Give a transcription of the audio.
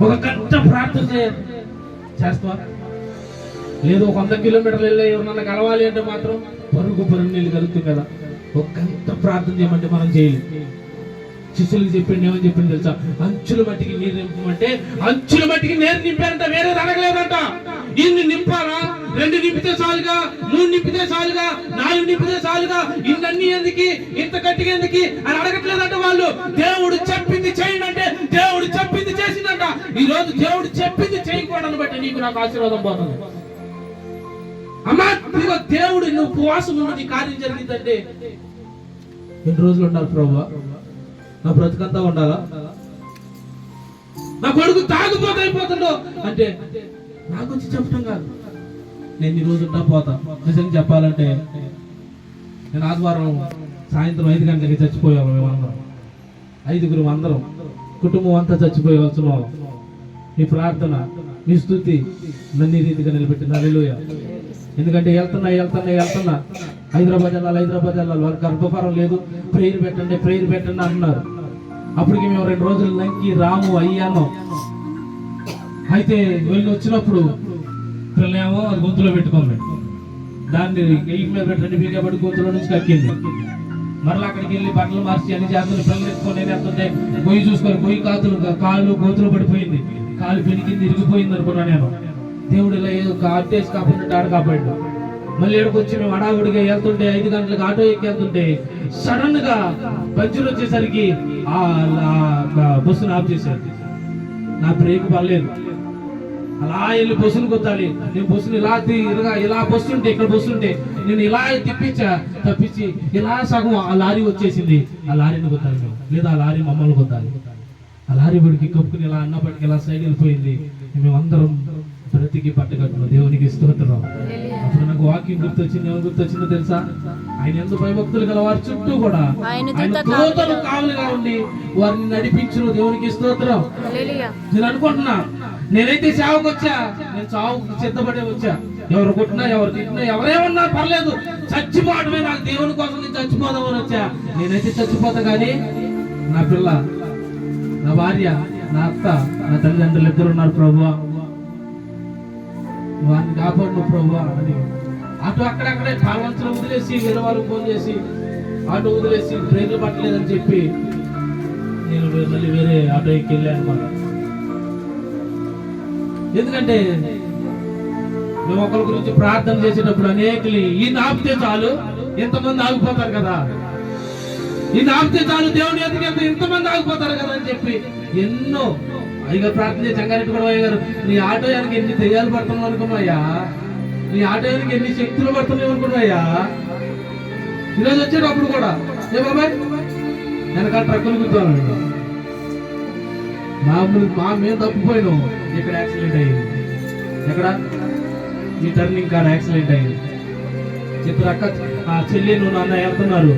ఒక గంట ప్రార్థన చేయండి చేస్తావా? లేదు ఒక వంద కిలోమీటర్లు వెళ్ళే ఎవరన్నా కలవాలి అంటే మాత్రం పరుగు పరుగు నీళ్ళు కలుగుతుంది కదా. ఒక గంట ప్రార్థన చేయమంటే మనం చేయలేదు శిష్యులకు చెప్పిండు ఏమని చెప్పింది తెలుసా? అంచుల మట్టికి నీరు నింపమంటే అంచుల మట్టికి నీరు నింపారంట వేరే అడగలేదంట ఇన్ని నింపాలా? రెండు నింపితే చాలుగా మూడు నింపితే చాలుగా నాలుగు నింపితే చాలుగా ఇన్నన్ని ఎందుకు? ఇంత గట్టిగా ఎందుకు? అని అడగట్లేదంట వాళ్ళు. దేవుడు చెప్పింది చేయండి అంటే రోజు దేవుడు చెప్పింది చేయకూడదని బట్టి నీకు నాకు ఆశీర్వాదం పోతుంది. అమ్మా ఇదిగో దేవుడు నువ్వు ఉపవాసం ఉన్నది కార్యం జరిగిందంటే ఎన్ని రోజులు ఉండాలి ప్రభు? నా బ్రతుకంతా ఉండాలా? నా కొడుకు తాగుపోతే అయిపోతుండో? అంటే నాకు వచ్చి చెప్పడం కాదు. నేను ఈ రోజు ఉంటా పోతా. నిజంగా చెప్పాలంటే నేను ఆదివారం సాయంత్రం ఐదు గంటలకి చచ్చిపోయాము మేమందరం. ఐదుగురు అందరం. కుటుంబం అంతా చచ్చిపోయవలసిన నీ ప్రార్థన నీ స్థుతి నన్ను రీతిగా నిలబెట్టిన హల్లెలూయా. ఎందుకంటే వెళ్తున్నా వెళ్తున్నా వెళ్తున్నా. హైదరాబాద్ వెళ్ళాలి హైదరాబాద్ వెళ్ళాలి. వాళ్ళకి గర్భఫారం లేదు. ప్రేయర్ పెట్టండి ప్రేయర్ పెట్టండి అంటున్నారు. అప్పటికి మేము రెండు రోజులు లంకి రాము అయ్యాను అయితే వెళ్ళి వచ్చినప్పుడు పిల్లలేమో అది గొంతులో పెట్టుకోండి. దాన్ని ఎయిట్ మీద పెట్టండి బీగా పడి గొంతులో నుంచి కక్కింది. మరలా అక్కడికి వెళ్ళి బట్టలు మార్చి అన్ని జాతులు పిల్లలు ఎత్తుకొని వెళ్తుంటే గొయ్యి చూసుకొని గొయ్యి కాతులు కాళ్ళు గోతులు పడిపోయింది. కాలు పెనికింది ఇరిగిపోయింది అనుకున్నా నేను. దేవుడు ఇలా ఏదో అట్టేసి కాపాడు ఆడ కాపాడు. మళ్ళీ ఇక్కడికి వచ్చి మేము అడావుడిగా వెళ్తుంటే ఐదు గంటలకు ఆటో ఎక్కి వెళ్తుంటే సడన్గా పంచులు వచ్చేసరికి ఆ ఆ బస్సును ఆఫ్ చేశారు. నా బ్రేక్ పర్లేదు అలా వెళ్ళి బస్సులు కొట్టాలి నేను బస్సులు ఇలా ఇలా ఇలా బస్సు ఉంటే ఇక్కడ బస్సు ఉంటే నేను ఇలా తిప్పించా తప్పించి ఇలా సగం ఆ లారీ వచ్చేసింది. ఆ లారీని కొట్టాలి మేము. లేదా ఆ లారీ మమ్మల్ని కొద్దాలి ఆ లారీ పడికి కప్పుకుని ఇలా అన్నప్పటికీ ఇలా సైడ్ వెళ్ళిపోయింది. మేమందరం బ్రతికి పట్టగట్టున్నాం దేవునికి స్తోత్రం. అప్పుడు నాకు వాక్యం గుర్తొచ్చింది. ఏమో గుర్తొచ్చిందో తెలుసా? ఆయన ఎందుకు భయభక్తులు గల వారి చుట్టూ కూడా. ఆయన ఆయన దూత దూతలు కావలిగా ఉండి వారిని నడిపించిన దేవునికి స్తోత్రం. నేను అనుకుంటున్నా నేనైతే సేవకు వచ్చా నేను చావుకు సిద్ధపడే వచ్చా. ఎవరు కొట్టినా ఎవరు తిట్టినా ఎవరేమన్నా పర్లేదు. చచ్చిపోవడమే నాకు దేవుని కోసం నేను చచ్చిపోదామని వచ్చా. నేనైతే చచ్చిపోతా కానీ నా పిల్ల నా భార్య నా అత్త నా తల్లిదండ్రులు ఇద్దరు ఉన్నారు ప్రభువా. వారిని కాపాడు ప్రభువా అని. అటు అక్కడక్కడే పాలవంచలు వదిలేసి వేరే ఫోన్ చేసి ఆటో వదిలేసి బ్రేకులు పట్టలేదని చెప్పి నేను మళ్ళీ వేరే ఆటో ఎక్కి వెళ్ళాను అనమాట ఎందుకంటే మేము ఒకరి గురించి ప్రార్థన చేసేటప్పుడు అనేకలు ఈయన ఆపితే చాలు ఎంతమంది ఆగిపోతారు కదా. ఈయన ఆపితే చాలు దేవుని ఎందుకంటే ఇంతమంది ఆగిపోతారు కదా అని చెప్పి ఎన్నో అయ్యగారు ప్రార్థన చేసి చంగారెడ్డి కూడా గారు నీ ఆటో వెనక ఎన్ని దెయ్యాలు పడుతున్నావు అనుకున్నాయా నీ ఆటో వెనక ఎన్ని శక్తులు పడుతున్నావు అనుకున్నాయా ఈరోజు అప్పుడు కూడా ఏ బాబాయ్? వెనక ట్రక్కులు కూర్చోవాలండి మా ము- మా మేము తప్పిపోయినాం. ఇక్కడ యాక్సిడెంట్ అయ్యింది? ఎక్కడ? ఈ టర్నింగ్ కాడ యాక్సిడెంట్ అయ్యింది. ఇద్దరు అక్క ఆ చెల్లి నువ్వు నాన్న వెళ్తున్నారు